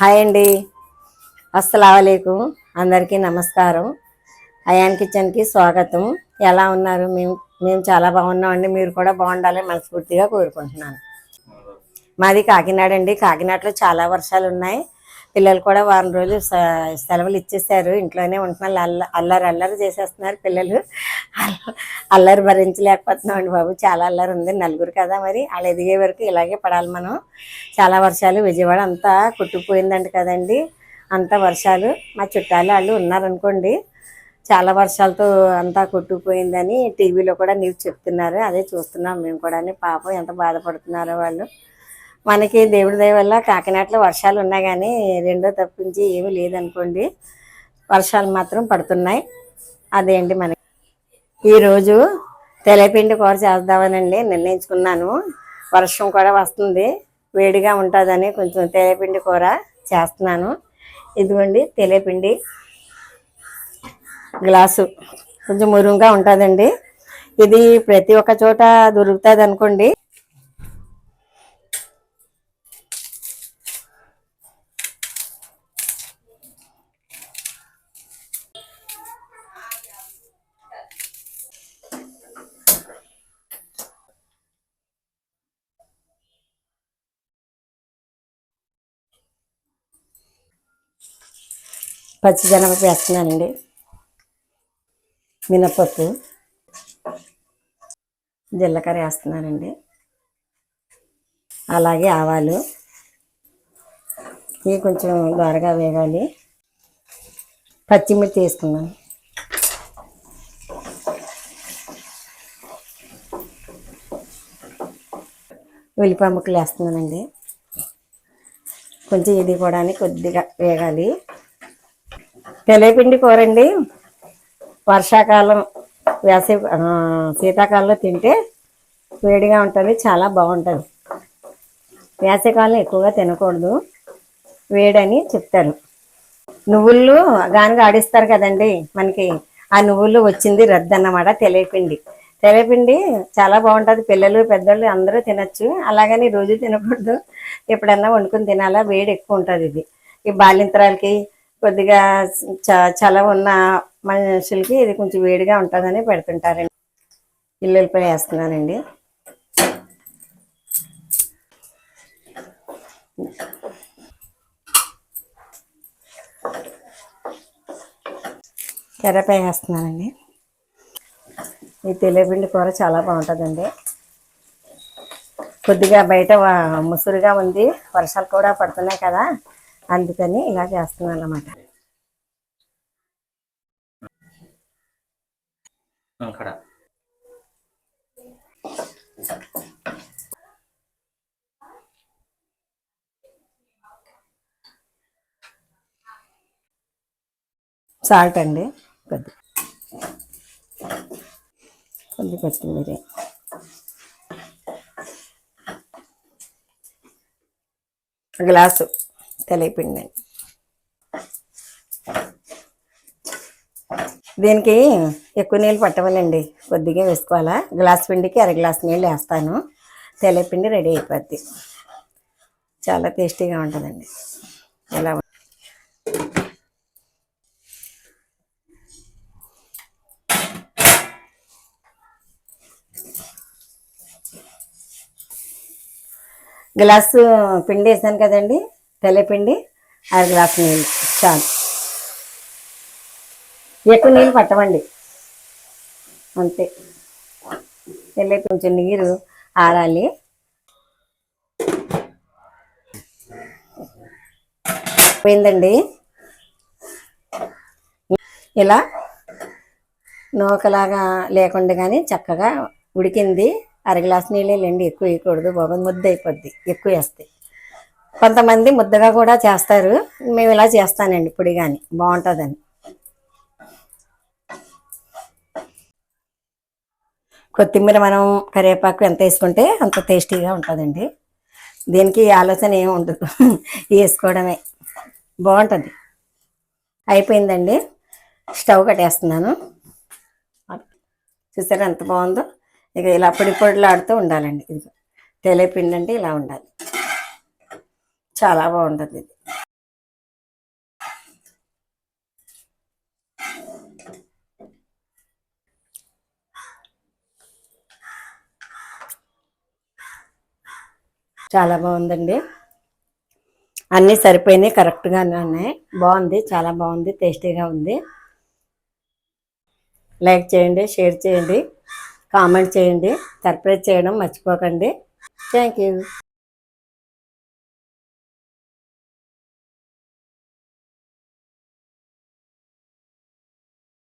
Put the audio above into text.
Hi అండి. అస్సలామలైకుం అందరికీ నమస్కారం. అయాన్ కిచెన్కి స్వాగతం. ఎలా ఉన్నారు? మేము మేము చాలా బాగున్నామండి మీరు కూడా బాగుండాలని మనస్ఫూర్తిగా కోరుకుంటున్నాను. మాది కాకినాడ అండి. కాకినాడలో చాలా వర్షాలు ఉన్నాయి. పిల్లలు కూడా వారం రోజులు స- సెలవులు ఇచ్చేసారు ఇంట్లోనే ఉంటున్నారు. అల్ల అల్లరి అల్లరి చేసేస్తున్నారు పిల్లలు. అల్లరి భరించలేకపోతున్నాం అండి బాబు. చాలా అల్లరి ఉంది. నలుగురు కదా మరి. వాళ్ళు ఎదిగే వరకు ఇలాగే పడాలి మనం. చాలా వర్షాలు విజయవాడ అంతా కొట్టుకుపోయిందంట కదండి. అంతా వర్షాలు. మా చుట్టాలు వాళ్ళు ఉన్నారనుకోండి చాలా వర్షాలతో అంతా కొట్టుకుపోయిందని టీవీలో కూడా న్యూస్ చెప్తున్నారు. అదే చూస్తున్నాం మేము కూడా పాపం ఎంత బాధపడుతున్నారో వాళ్ళు. మనకి దేవుడి దయ వల్ల కాకినాడలో వర్షాలు ఉన్నా కానీ రెండో తప్పించి ఏమీ లేదనుకోండి. వర్షాలు మాత్రం పడుతున్నాయి. అదే అండి మనకి ఈరోజు తెలపిండి కూర చేద్దామనండి నిర్ణయించుకున్నాను. వర్షం కూడా వస్తుంది. వేడిగా ఉంటుందని కొంచెం తెలపిండి కూర చేస్తున్నాను. ఇదిగోండి తెలపిండి గ్లాసు. కొంచెం మురుగ్గా ఉంటుందండి. ఇది ప్రతి ఒక్క చోట దొరుకుతుంది అనుకోండి పచ్చిశనగపప్పు వేస్తున్నానండి. మినపప్పు. జీలకర్ర వేస్తున్నానండి. అలాగే ఆవాలు. ఇవి కొంచెం దోరగా వేగాలి. పచ్చిమిర్చి వేసుకున్నాను ఉల్లిపాయ ముక్కలు వేస్తున్నానండి. కొంచెం ఇది కూడా కొద్దిగా వేగాలి. తెలియపిండి కూర అండి వర్షాకాలం వేసవి శీతాకాలంలో తింటే వేడిగా ఉంటుంది చాలా బాగుంటుంది. వేసవికాలం ఎక్కువగా తినకూడదు. వేడని చెప్తారు నువ్వులు గానుగా ఆడిస్తారు కదండి మనకి ఆ నువ్వులు వచ్చింది రద్దు అన్నమాట తెలియపిండి తెలియపిండి చాలా బాగుంటుంది పిల్లలు పెద్దోళ్ళు అందరూ తినచ్చు. అలాగని రోజు తినకూడదు. ఎప్పుడన్నా వండుకొని తినాలా వేడి ఎక్కువ ఉంటుంది ఇది. ఈ బాలింతరాలకి కొద్దిగా చ చలవ ఉన్న మనుషులకి ఇది కొంచెం వేడిగా ఉంటుందని పెడుతుంటారండి. ఇల్లులపై వేస్తున్నానండి కర్రపాయ వేస్తున్నానండి ఈ తెలియపిండి కూర చాలా బాగుంటుందండి. కొద్దిగా బయట ముసురుగా ఉంది. వర్షాలు కూడా పడుతున్నాయి కదా. అందుకని ఇలా చేస్తున్నాను అన్నమాట అక్కడ. సాల్ట్ అండి కొద్ది. కొద్ది కొత్తిమీర. గ్లాసు. తెలియపిండి దీనికి ఎక్కువ నీళ్ళు పట్టవాలండి. కొద్దిగా వేసుకోవాలా? గ్లాస్ పిండికి అర గ్లాస్ నీళ్ళు వేస్తాను. తెలపిండి రెడీ అయిపోద్ది. చాలా టేస్టీగా ఉంటుందండి. ఎలా గ్లాసు పిండి వేసాను కదండి. తెల్లపిండి అర గ్లాస్ నీళ్ళు. చాలు. ఎక్కువ నీళ్ళు పట్టవండి. అంతే. తెల్ల కొంచెం నీరు ఆరాలి పోయిందండి. ఇలా నూకలాగా లేకుండా కానీ చక్కగా ఉడికింది. అర గ్లాస్ నీళ్ళే లేండి. ఎక్కువ వేయకూడదు. బాబు ముద్ద అయిపోద్ది. ఎక్కువ వేస్తే. కొంతమంది ముద్దగా కూడా చేస్తారు. మేము ఇలా చేస్తానండి పొడి కానీ బాగుంటుందని. కొత్తిమీర మనం కరివేపాకు ఎంత వేసుకుంటే అంత టేస్టీగా ఉంటుందండి. దీనికి ఆలోచన ఏమి ఉండదు. వేసుకోవడమే. బాగుంటుంది. అయిపోయిందండి. స్టవ్ కట్టేస్తున్నాను. చూసారా ఎంత బాగుందో? ఇక ఇలా పొడి పొడిలాడుతూ ఉండాలండి. ఇది తెలియపిండి అంటే ఇలా ఉండాలి. చాలా బాగుంటుంది ఇది. చాలా బాగుందండి. అన్నీ సరిపోయినాయి కరెక్ట్గానే ఉన్నాయి. బాగుంది చాలా బాగుంది టేస్టీగా ఉంది. లైక్ చేయండి షేర్ చేయండి కామెంట్ చేయండి సర్ప్రైజ్ చేయడం మర్చిపోకండి. Thank you.